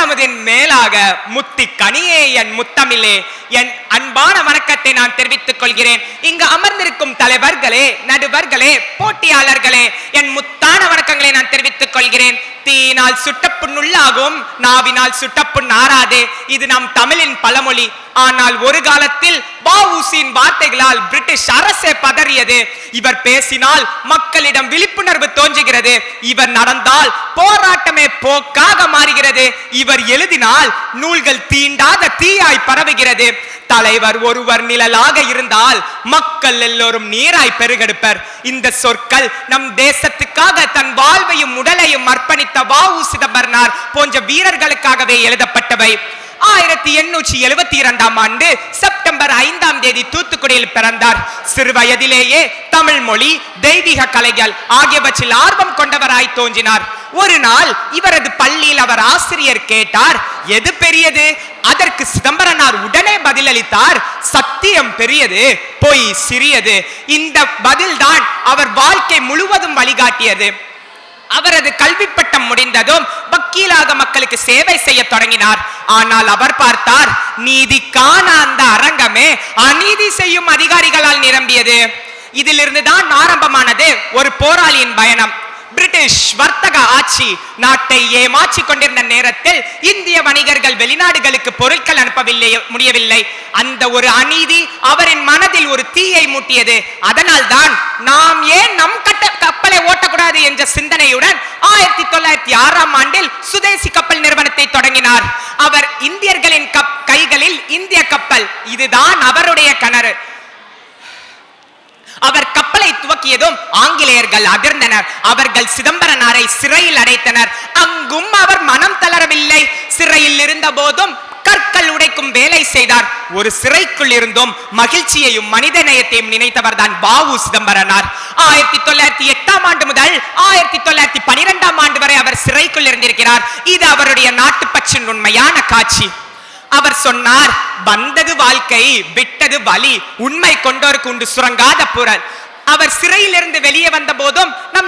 முதலமுதின் மேலாக முத்தி கனியே என் முத்தமிழே என் அன்பான வணக்கத்தை நான் தெரிவித்துக் கொள்கிறேன். இங்கு அமர்ந்திருக்கும் தலைவர்களே நடுவர்களே போட்டியாளர்களே என் முத்தான வணக்கங்களை நான் தெரிவித்துக் கொள்கிறேன். தீயினால் சுட்டப்பு நாவினால் சுட்ட புண் ஆறாதே. இது நம் தமிழின் பழமொழி. ஆனால் ஒரு காலத்தில் வஉசியின் வார்த்தைகளால் பிரிட்டிஷ் அரசே பதறியது. இவர் பேசினால் மக்களிடம் விழிப்புணர்வு தோன்றுகிறது. இவர் நடந்தால் போராட்டமே போக்காக மாறுகிறது. இவர் எழுதினால் நூல்கள் தீண்டாத தீயாய் பரவுகிறது. தலைவர் ஒருவர் நிழலாக இருந்தால் மக்கள் எல்லோரும் நீராய் பெருகெடுப்பர். இந்த சொற்கள் நம் தேசத்துக்காக தன் வாழ்வையும் உடலையும் அர்ப்பணித்த வாவு சிதம்பரனார் போன்ற வீரர்களுக்காகவே எழுதப்பட்டவை. ஆயிரத்தி எண்ணூற்றி எழுபத்தி இரண்டாம் ஆண்டு செப்டம்பர் ஐந்தாம் தேதி தூத்துக்குடியில் பிறந்தார். சிறு வயதிலேயே தமிழ் மொழி தெய்வீக கலைகள் ஆகியவற்றில் ஆர்வம் கொண்டவராய் தோன்றினார். ஒரு நாள் இவரது பள்ளியில் அவர் ஆசிரியர் கேட்டார் எது பெரியது? அதற்கு சிதம்பரனார் உடனே பதிலளித்தார் சத்தியம் பெரியது பொய் சிறியது. இந்த பதில்தான் அவர் வாழ்க்கை முழுவதும் வழிகாட்டியது. அவரது கல்வி பட்டம் முடிந்ததும் வக்கீலாக மக்களுக்கு சேவை செய்ய தொடங்கினார். ஆனால் அவர் பார்த்தார் நீதிக்கான அந்த அரங்கமே அநீதி செய்யும் அதிகாரிகளால் நிரம்பியது. இதிலிருந்து தான் ஆரம்பமானது ஒரு போராளியின் பயணம். பிரிட்டிஷ் வர்த்தக ஆட்சி நாட்டை ஏமாற்றிக் கொண்டிருந்த நேரத்தில் இந்திய வணிகர்கள் வெளிநாடுகளுக்கு பொருட்கள் அனுப்பவில்லை முடியவில்லை. அந்த ஒரு அநீதி அவரின் மனதில் ஒரு தீயை மூட்டியது. அதனால் தான் நாம் ஏன் நம் கட்ட கப்பலை ஓட்ட என்ற சிந்தனையுடன் ஆயிரத்தி தொள்ளாயிரத்தி ஆறாம் ஆண்டில் சுதேசி கப்பல் நிறுவனத்தை தொடங்கினார். அவர் இந்தியர்களின் கப் கைகளில் இந்திய கப்பல். இதுதான் அவருடைய கணறு. அவர் கப்பலை துவக்கியதும் ஆங்கிலேயர்கள் அதிர்ந்தனர். அவர்கள் சிதம்பரனாரை சிறையில் அடைத்தனர். அங்கும் அவர் மனம் தளரவில்லை. சிறையில் இருந்த போதும் வேலை செய்தார். ஒரு சிறைக்குள் இருந்தும். மகிழ்ச்சியையும் மனித நேயத்தையும் நினைத்தவர் தான் பாவு சிதம்பரனார். ஆயிரத்தி தொள்ளாயிரத்தி எட்டாம் ஆண்டு முதல் ஆயிரத்தி தொள்ளாயிரத்தி பனிரெண்டாம் ஆண்டு வரை அவர் சிறைக்குள் இருந்திருக்கிறார். இது அவருடைய நாட்டுப்பற்றின் உண்மையான காட்சி. அவர் சொன்னார் வந்தது வாழ்க்கை விட்டது வலி உண்மை கொண்டோருக்கு உண்டு சுரங்காத புரல். அவர் சிறையிலிருந்து வெளியே வந்த போதும்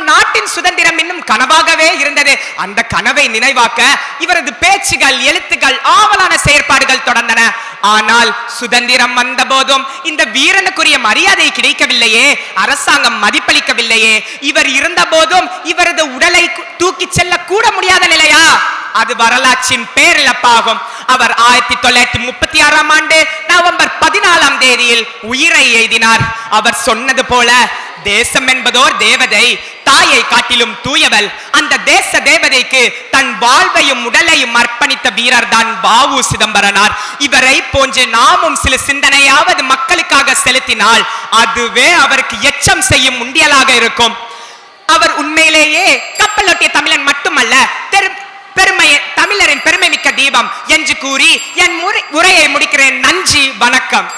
நம் நாட்டின் சுதந்திரம் இன்னும் கனவாகவே இருந்தது. அந்த கனவை நினைவாக்க இவரது பேச்சுகள் எழுத்துக்கள் ஆவலான செயற்பாடுகள் தொடர்ந்தன. ஆனால் சுதந்திரம் வந்த போதும் இந்த வீரனுக்குரிய மரியாதை கிடைக்கவில்லையே அரசாங்கம் மதிப்பளிக்கவில்லையே. இவர் இருந்த போதும் இவரது உடலை தூக்கி செல்ல கூட முடியாத நிலையா? அது வரலாற்றின் பேரிழப்பாகும். அவர் ஆயிரத்தி தொள்ளாயிரத்தி முப்பத்தி ஆறாம் ஆண்டு நவம்பர் பதினாலாம் தேதியில் உயிரை எழுதினார் அவர் சொன்னது போல தேசம் என்பதோர் தேவதை தாயை காட்டிலும் தூயவள் அந்த தேச தேவதைக்கு தன் வாழ்வையும் உடலையும் அர்ப்பணித்த வீரர் தான் பாவு சிதம்பரனார். இவரை போன்று நாமும் சில சிந்தனையாவது மக்களுக்காக செலுத்தினால் அதுவே அவருக்கு எச்சம் செய்யும் உண்டியலாக இருக்கும். அவர் உண்மையிலேயே கப்பலொட்டிய தமிழன் மட்டுமல்ல பெருமை தமிழரின் பெருமை மிக்க தீபம் என்று கூறி என் உரையை முடிக்கிறேன். நன்றி வணக்கம்.